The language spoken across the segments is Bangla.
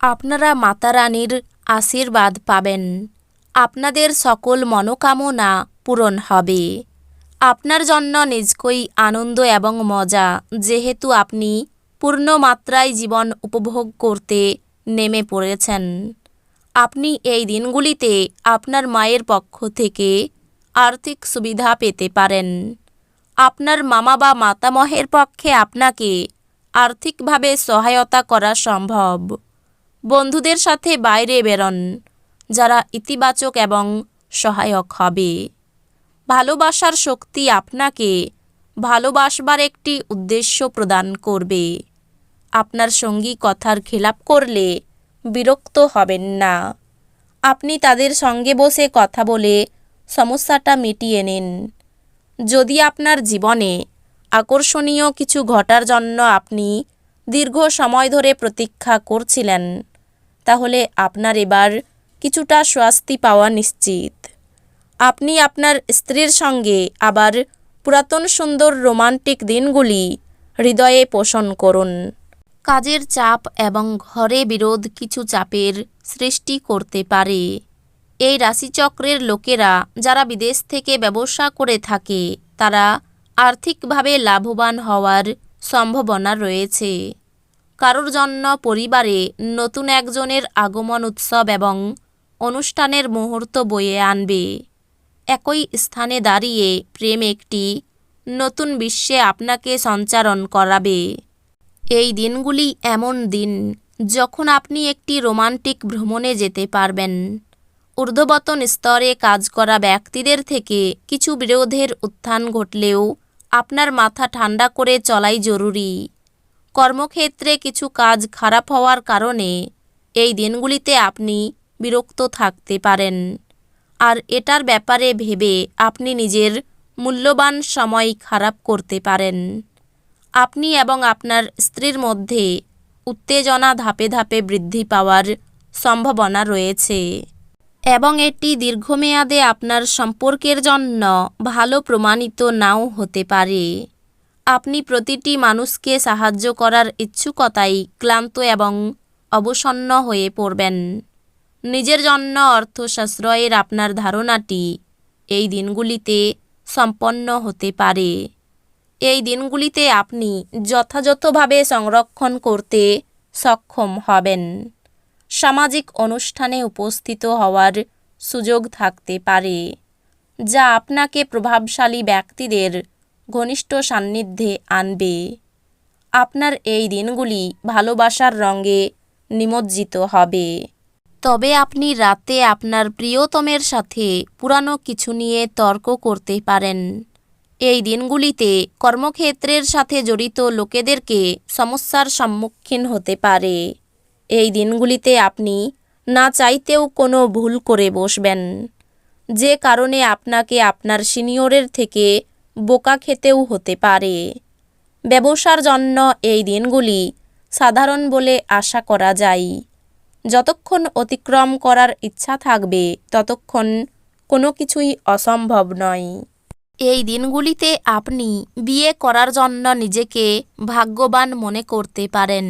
আপনারা মাতা রানীর আশীর্বাদ পাবেন। আপনাদের সকল মনোকামনা পূরণ হবে। আপনার জন্য নিজকই আনন্দ এবং মজা, যেহেতু আপনি পূর্ণ মাত্রায় জীবন উপভোগ করতে নেমে পড়েছেন। আপনি এই দিনগুলিতে আপনার মায়ের পক্ষ থেকে আর্থিক সুবিধা পেতে পারেন। আপনার মামা বা মাতামহের পক্ষে আপনাকে আর্থিকভাবে সহায়তা করা সম্ভব। বন্ধুদের সাথে বাইরে বেরোন, যারা ইতিবাচক এবং সহায়ক হবে। ভালোবাসার শক্তি আপনাকে ভালোবাসবার একটি উদ্দেশ্য প্রদান করবে। আপনার সঙ্গী কথার খেলাপ করলে বিরক্ত হবেন না। আপনি তাদের সঙ্গে বসে কথা বলে সমস্যাটা মিটিয়ে নিন। যদি আপনার জীবনে আকর্ষণীয় কিছু ঘটার জন্য আপনি দীর্ঘ সময় ধরে প্রতীক্ষা করছিলেন তাহলে আপনার এবার কিছুটা স্বস্তি পাওয়া নিশ্চিত। আপনি আপনার স্ত্রীর সঙ্গে আবার পুরাতন সুন্দর রোমান্টিক দিনগুলি হৃদয়ে পোষণ করুন। কাজের চাপ এবং ঘরে বিরোধ কিছু চাপের সৃষ্টি করতে পারে। এই রাশিচক্রের লোকেরা যারা বিদেশ থেকে ব্যবসা করে থাকে, তারা আর্থিকভাবে লাভবান হওয়ার সম্ভাবনা রয়েছে। কারোর জন্য পরিবারে নতুন একজনের আগমন উৎসব এবং অনুষ্ঠানের মুহূর্ত বয়ে আনবে। একই স্থানে দাঁড়িয়ে প্রেম একটি নতুন বিশ্বে আপনাকে সঞ্চারণ করাবে। এই দিনগুলি এমন দিন যখন আপনি একটি রোমান্টিক ভ্রমণে যেতে পারবেন। ঊর্ধ্ববতন স্তরে কাজ করা ব্যক্তিদের থেকে কিছু বিরোধের উত্থান ঘটলেও আপনার মাথা ঠান্ডা করে চলাই জরুরি। কর্মক্ষেত্রে কিছু কাজ খারাপ হওয়ার কারণে এই দিনগুলিতে আপনি বিরক্ত থাকতে পারেন। আর এটার ব্যাপারে ভেবে আপনি নিজের মূল্যবান সময় খারাপ করতে পারেন। আপনি এবং আপনার স্ত্রীর মধ্যে উত্তেজনা ধাপে ধাপে বৃদ্ধি পাওয়ার সম্ভাবনা রয়েছে। এবং এটি দীর্ঘমেয়াদে আপনার সম্পর্কের জন্য ভালো প্রমাণিত নাও হতে পারে। আপনি প্রতিটি মানুষকে সাহায্য করার ইচ্ছুকতাই ক্লান্ত এবং অবসন্ন হয়ে পড়বেন। নিজের জন্য অর্থ সাশ্রয়ের আপনার ধারণাটি এই দিনগুলিতে সম্পন্ন হতে পারে। এই দিনগুলিতে আপনি যথাযথভাবে সংরক্ষণ করতে সক্ষম হবেন। সামাজিক অনুষ্ঠানে উপস্থিত হওয়ার সুযোগ থাকতে পারে, যা আপনাকে প্রভাবশালী ব্যক্তিদের ঘনিষ্ঠ সান্নিধ্যে আনবে। আপনার এই দিনগুলি ভালোবাসার রঙে নিমজ্জিত হবে। তবে আপনি রাতে আপনার প্রিয়তমের সাথে পুরানো কিছু নিয়ে তর্ক করতে পারেন। এই দিনগুলিতে কর্মক্ষেত্রের সাথে জড়িত লোকেদেরকে সমস্যার সম্মুখীন হতে পারে। এই দিনগুলিতে আপনি না চাইতেও কোনো ভুল করে বসবেন। যে কারণে আপনাকে আপনার সিনিয়রের থেকে বোকা খেতেও হতে পারে। ব্যবসার জন্য এই দিনগুলি সাধারণ বলে আশা করা যায়। যতক্ষণ অতিক্রম করার ইচ্ছা থাকবে, ততক্ষণ কোনো কিছুই অসম্ভব নয়। এই দিনগুলিতে আপনি বিয়ে করার জন্য নিজেকে ভাগ্যবান মনে করতে পারেন।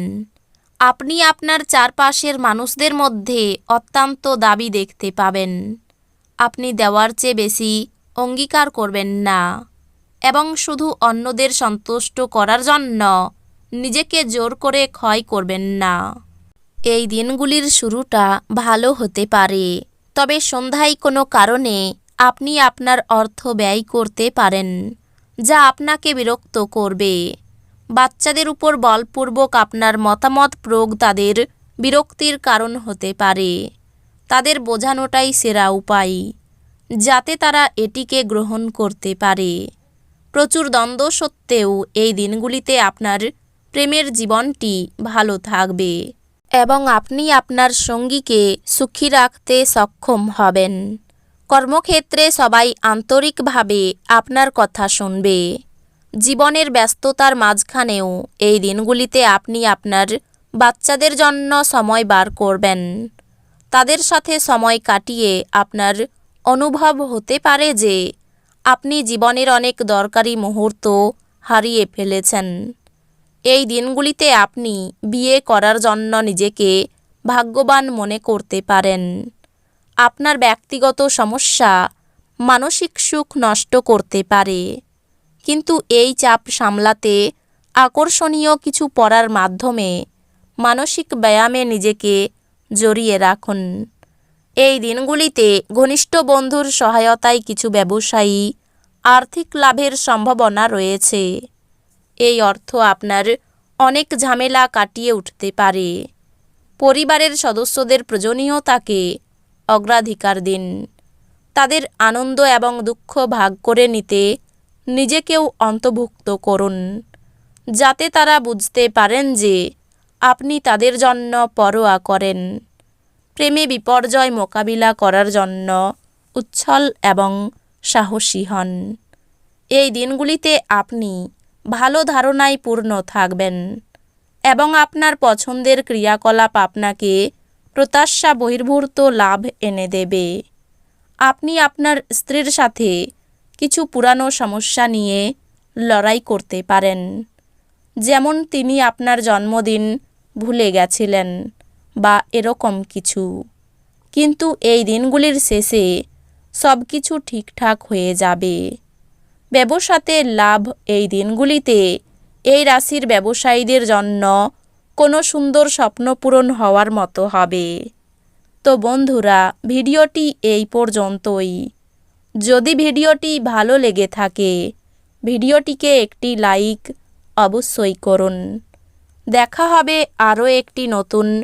আপনি আপনার চারপাশের মানুষদের মধ্যে অত্যন্ত দাবি দেখতে পাবেন। আপনি দেওয়ার চেয়ে বেশি অঙ্গীকার করবেন না। এবং শুধু অন্যদের সন্তুষ্ট করার জন্য। নিজেকে জোর করে ক্ষয় করবেন না। এই দিনগুলির শুরুটা ভালো হতে পারে। তবে সন্ধ্যায় কোনো কারণে আপনি আপনার অর্থ ব্যয় করতে পারেন, যা আপনাকে বিরক্ত করবে। বাচ্চাদের উপর বলপূর্বক আপনার মতামত প্রয়োগ তাদের বিরক্তির কারণ হতে পারে। তাদের বোঝানোটাই সেরা উপায়, যাতে তারা এটিকে গ্রহণ করতে পারে। প্রচুর দ্বন্দ্ব সত্ত্বেও এই দিনগুলিতে আপনার প্রেমের জীবনটি ভালো থাকবে এবং আপনি আপনার সঙ্গীকে সুখী রাখতে সক্ষম হবেন। কর্মক্ষেত্রে সবাই আন্তরিকভাবে আপনার কথা শুনবে। জীবনের ব্যস্ততার মাঝখানেও এই দিনগুলিতে আপনি আপনার বাচ্চাদের জন্য সময় বার করবেন। তাদের সাথে সময় কাটিয়ে আপনার অনুভব হতে পারে যে আপনি জীবনের অনেক দরকারি মুহূর্ত হারিয়ে ফেলেছেন। এই দিনগুলিতে আপনি বিয়ে করার জন্য নিজেকে ভাগ্যবান মনে করতে পারেন। আপনার ব্যক্তিগত সমস্যা মানসিক সুখ নষ্ট করতে পারে। কিন্তু এই চাপ সামলাতে আকর্ষণীয় কিছু পড়ার মাধ্যমে মানসিক ব্যায়ামে নিজেকে জড়িয়ে রাখুন। এই দিনগুলিতে ঘনিষ্ঠ বন্ধুর সহায়তায় কিছু ব্যবসায়ী আর্থিক লাভের সম্ভাবনা রয়েছে। এই অর্থ আপনার অনেক ঝামেলা কাটিয়ে উঠতে পারে। পরিবারের সদস্যদের প্রয়োজনীয়তাকে অগ্রাধিকার দিন। তাদের আনন্দ এবং দুঃখ ভাগ করে নিতে নিজেকেও অন্তর্ভুক্ত করুন, যাতে তারা বুঝতে পারেন যে আপনি তাদের জন্য পরোয়া করেন। প্রেমে বিপর্যয় মোকাবিলা করার জন্য উচ্ছল এবং সাহসী হন। এই দিনগুলিতে আপনি ভালো ধারণায় পূর্ণ থাকবেন এবং আপনার পছন্দের ক্রিয়াকলাপ আপনাকে প্রত্যাশা বহির্ভূত লাভ এনে দেবে। আপনি আপনার স্ত্রীর সাথে কিছু পুরানো সমস্যা নিয়ে লড়াই করতে পারেন, যেমন তিনি আপনার জন্মদিন ভুলে গেছিলেন। বা এরকম কিছু। কিন্তু এই দিনগুলির শেষে সব কিছু ঠিকঠাক হয়ে যাবে। ব্যবসাতে লাভ এই দিনগুলিতে এই রাশির ব্যবসায়ীদের জন্য কোনো সুন্দর স্বপ্ন পূরণ হওয়ার মতো হবে। তো বন্ধুরা, ভিডিওটি এই পর্যন্তই। যদি ভিডিওটি ভালো লেগে থাকে, ভিডিওটিকে একটি লাইক অবশ্যই করুন। দেখা হবে আরও একটি নতুন